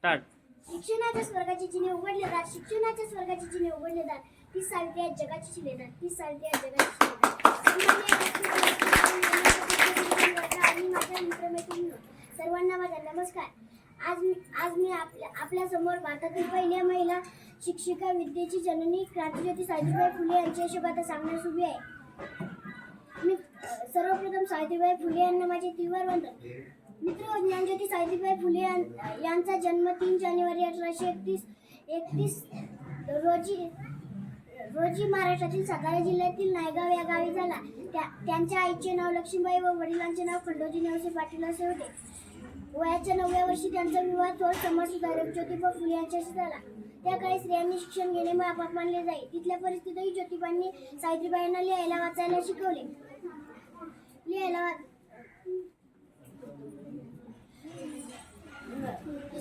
Start. शिक्षणाच्या स्वर्गाची जिने उघडलेदार शिक्षणाच्या स्वर्गाची जिने उघडलेदार ती सावित्री आज जगाची शिलेदार ती सावित्री आज जगाची शिलेदार आणि माझ्या मित्रमैत्रिणी सर्वांना माझा नमस्कार. आज मी आज मी आपल्या आपल्यासमोर भारतातील पहिल्या महिला शिक्षिका विद्येची जननी क्रांतिज्योती सावित्रीबाई फुले यांच्या यशोगाथा सांगण्यास उभी आहे. मी सर्वप्रथम सावित्रीबाई फुले यांना माझे तीव्र वंदन. मित्र ज्ञानज्योती सावित्रीबाई फुले यांचा जन्म तीन जानेवारी अठराशे एकतीस एकतीस रोजी रोजी महाराष्ट्रातील सातारा जिल्ह्यातील नायगाव या गावी झाला. त्या त्यांच्या आईचे नाव लक्ष्मीबाई व वडिलांचे नाव खंडोजी नवसे पाटील असे होते. वयाच्या नवव्या वर्षी त्यांचा विवाह थोर समाजसुधारक ज्योतिबा फुले यांच्याशी झाला. त्या काळी स्त्रियांनी शिक्षण घेणे मापात मानले जाई. तिथल्या परिस्थितीतही ज्योतिबांनी सावित्रीबाईंना लिहायला वाचायला शिकवले. लिहायला वा-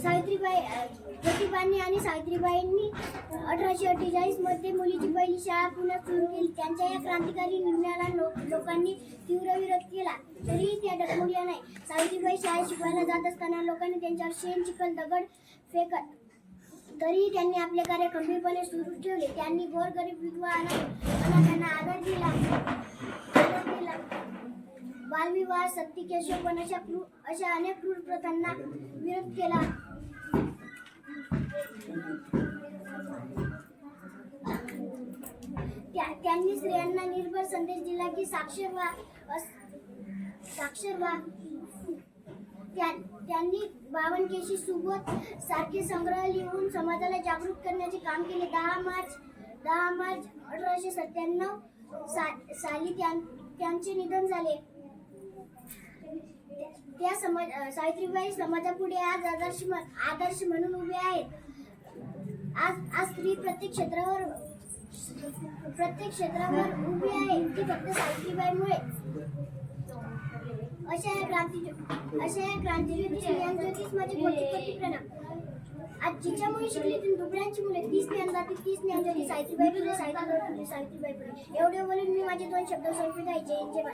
सावित्रीबाई अ, ज्योतिबांनी आणि सावित्रीबाईंनी अठराशे अठ्ठेचाळीसमध्ये मुलीची पहिली शाळा पुण्यात सुरू केली. त्यांच्या या क्रांतिकारी निर्णयाला लोक लोकांनी तीव्र विरोध केला. तरीही त्या डगमगल्या नाही. सावित्रीबाई शाळेत शिकवायला जात असताना लोकांनी त्यांच्यावर शेण चिखल दगड फेकत तरीही त्यांनी आपले कार्य खंबीरपणे सुरू ठेवले. त्यांनी गोरगरीब विधवा अनाथ अनाथांना आधार दिला. आधार दिला. बालविवाह सत्ती केशवपण अशा क्रू अशा अनेक क्रूर प्रथांना विरोध केला. त्यांनी स्त्रियांना निर्भर संदेश दिला की साक्षर व्हा अस- साक्षर व्हा. त्या- त्यांनी बावनकेशी सुबोध सारखे संग्रह लिहून समाजाला जागृत करण्याचे काम केले. दहा मार्च दहा मार्च अठराशे सत्त्याण्णव सा- साली त्यां- त्यांचे निधन झाले. त्या समाज सावित्रीबाई समाजापुढे आज आदर्श आदर्श म्हणून उभे आहेत. आज आज स्त्री प्रत्येक क्षेत्रावर प्रत्येक क्षेत्रावर उभी आहे ती फक्त सावित्रीबाईमुळे. अशा या क्रांती अशा या क्रांतिज्योती स्त्रियांज्योतीच माझे कोटी कोटी प्रणाम. आज जिच्यामुळे शिकली ती दुबळ्यांची मुले तीस ज्ञान जाते तीस ज्ञान जाते. सावित्रीबाई फुले सावित्रीबाई फुले सावित्रीबाई फुले एवढे बोलून मी माझे दोन शब्द संपवित आहे जय जय